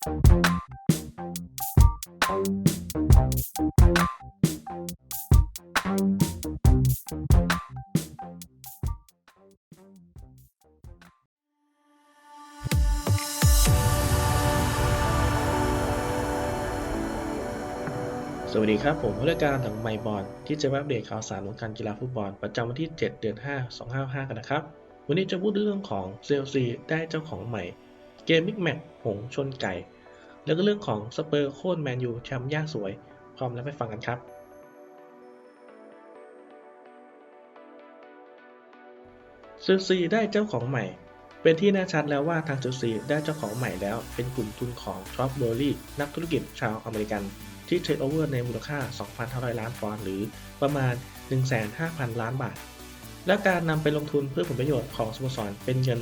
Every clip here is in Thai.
สวัสดีครับ ผมผู้รายการหลังไมบอลที่จะมาอัปเดตข่าวสารวงการกีฬาฟุตบอล ประจำวันที่ 7 เดือน 5 255 กันนะครับ วันนี้จะพูดเรื่องของเซลซีได้เจ้าของใหม่ เกมมิกแมตหงชนไก่ แล้วก็เรื่องของสเปอร์โค่นแมนยูแชมป์ย่างสวย พร้อมแล้วไปฟังกันครับเซลซีได้เจ้าของใหม่ เป็นที่แน่ชัดแล้วว่าทางเชลซีได้เจ้าของใหม่แล้ว เป็นกลุ่มทุนของทรอปเบอร์รี่นักธุรกิจชาวอเมริกัน ที่เทคโอเวอร์ในมูลค่า 2,500 ล้านปอนด์หรือประมาณ 1,500 ล้านบาทและการนำไปลงทุนเพื่อผลประโยชน์ของสโมสรเป็นเงิน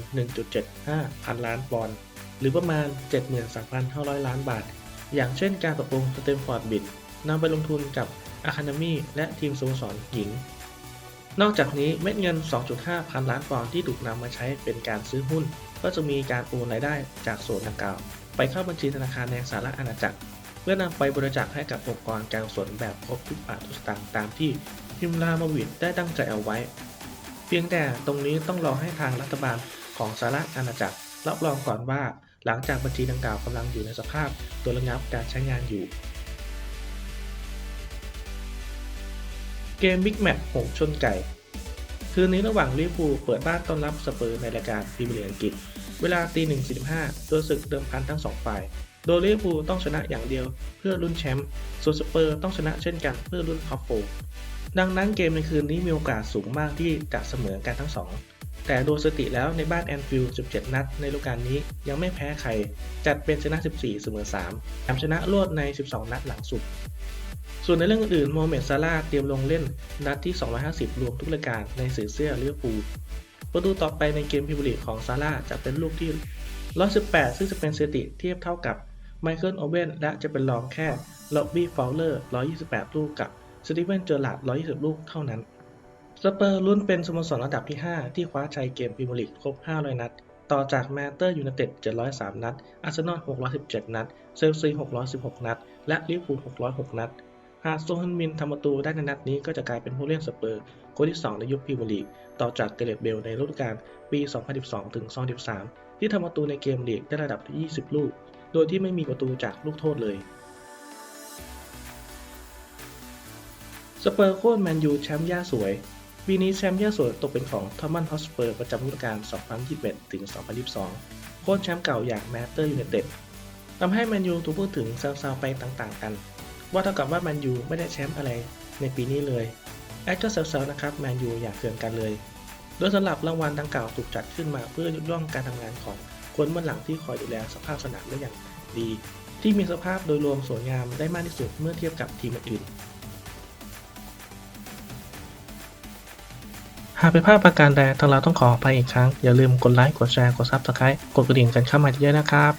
1.75 พันล้านปอนด์ หรือประมาณ 73,500 ล้านบาท อย่างเช่นการปรับปรุงสเตมฟอร์ดบิดนำไปลงทุนกับอะคาเดมี่และทีมสโมสรหญิง นอกจากนี้เม็ดเงิน 2.5 พันล้านปอนด์ที่ถูกนำมาใช้เป็นการซื้อหุ้น ก็จะมีการโอนรายได้จากส่วนดังกล่าว ไปเข้าบัญชีธนาคารในสหรัฐอาณาจักร เพื่อนำไปบริจาคให้กับองค์กรการกุศลแบบครบทุกบาททุกสตางค์ตามที่ฮิมรามาวิดได้ตั้งใจเอาไว้ เพียงแต่ตรงนี้ต้องรอให้ทางรัฐบาลของสหรัฐอาณาจักรรับรองก่อนว่า หลังจากบัญชีดังกล่าวกำลังอยู่ในสภาพตัวระงับการใช้งานอยู่ เกมบิ๊กแมตช์หงชนไก่ คืนนี้ระหว่างลิเวอร์พูลเปิดบ้านต้อนรับสเปอร์ในรายการพรีเมียร์ลีกอังกฤษ เวลาตีหนึ่งสี่ห้าโดยศึกเดิมพันทั้งสองฝ่าย โดยลิเวอร์พูลต้องชนะอย่างเดียวเพื่อลุ้นแชมป์ ส่วนสเปอร์ต้องชนะเช่นกันเพื่อลุ้นท็อปโฟร์ดังนั้นเกมในคืนนี้มีโอกาสสูงมากที่จะเสมอกันทั้งสอง แต่โดยสติแล้วในบ้านแอนฟิลด์ 17 นัดในฤดูกาลนี้ยังไม่แพ้ใคร จัดเป็นชนะ 14 เสมอ3แถมชนะรวดใน 12 นัดหลังสุด ส่วนในเรื่องอื่นโมเม็ดซาลาเตรียมลงเล่นนัดที่ 250 รวมทุกรายการในสื่อเสื้อลิเวอร์พูประตูต่อไปในเกมพรีเมียร์ลีของซาร่าจะเป็นลูกที่ 118 ซึ่งจะเป็นสถิติเทียบเท่ากับไมเคิลโอเวนและจะเป็นรองแค่ล็อบบี้ฟาวเลอร์ 128 ลูกกับสตีเวนเจอร์ลาด 120 ลูกเท่านั้น สเปอร์ลุ้นเป็นสโมสรระดับที่ 5 ที่คว้าชัยเกมพรีเมียร์ลีกครบ 500 นัด ต่อจากแมนเตอร์ยูไนเต็ด 703 นัด อาร์เซนอล 617 นัดเซลซี 616 นัด และลิเวอร์พูล 606 นัด หากโซฮันมินทำประตูได้ในนัดนี้ก็จะกลายเป็นผู้เล่นสเปอร์ คนที่ 2 ในยุคพรีเมียร์ลีก ต่อจากเกเรตเบลในฤดูกาลปี 2012-2013 ที่ทำประตูในเกมลีกได้ระดับที่ 20 ลูก โดยที่ไม่มีประตูจากลูกโทษเลยสเปอร์โค่นแมนยูแชมป์ย่าสวย ปีนี้แชมป์ย่าสวยตกเป็นของทอมมันฮอสเปอร์ประจำฤดูกาล 2021 ถึง 2022 โค่นแชมป์เก่าอย่างแมนเตอร์ยูไนเต็ดทำให้แมนยูถูกพูดถึงแซวๆไปต่างๆ กัน ว่าเท่ากับว่าแมนยูไม่ได้แชมป์อะไรในปีนี้เลยแอคเจอร์เซลล์นะครับแมนยูอยากเคืองกันเลย โดยสำหรับรางวัลดังกล่าวถูกจัดขึ้นมาเพื่อยกย่องการทำงานของคนเบื้องหลังที่คอยดูแลสภาพสนามได้อย่างดี ที่มีสภาพโดยรวมสวยงามได้มากที่สุดเมื่อเทียบกับทีมอื่น หากเป็นภาพประการใดทางเราต้องขออภัยอีกครั้ง อย่าลืมกดไลค์ กดแชร์ กดซับสไครต์กดกระดิ่งกันเข้ามาเยอะนะครับ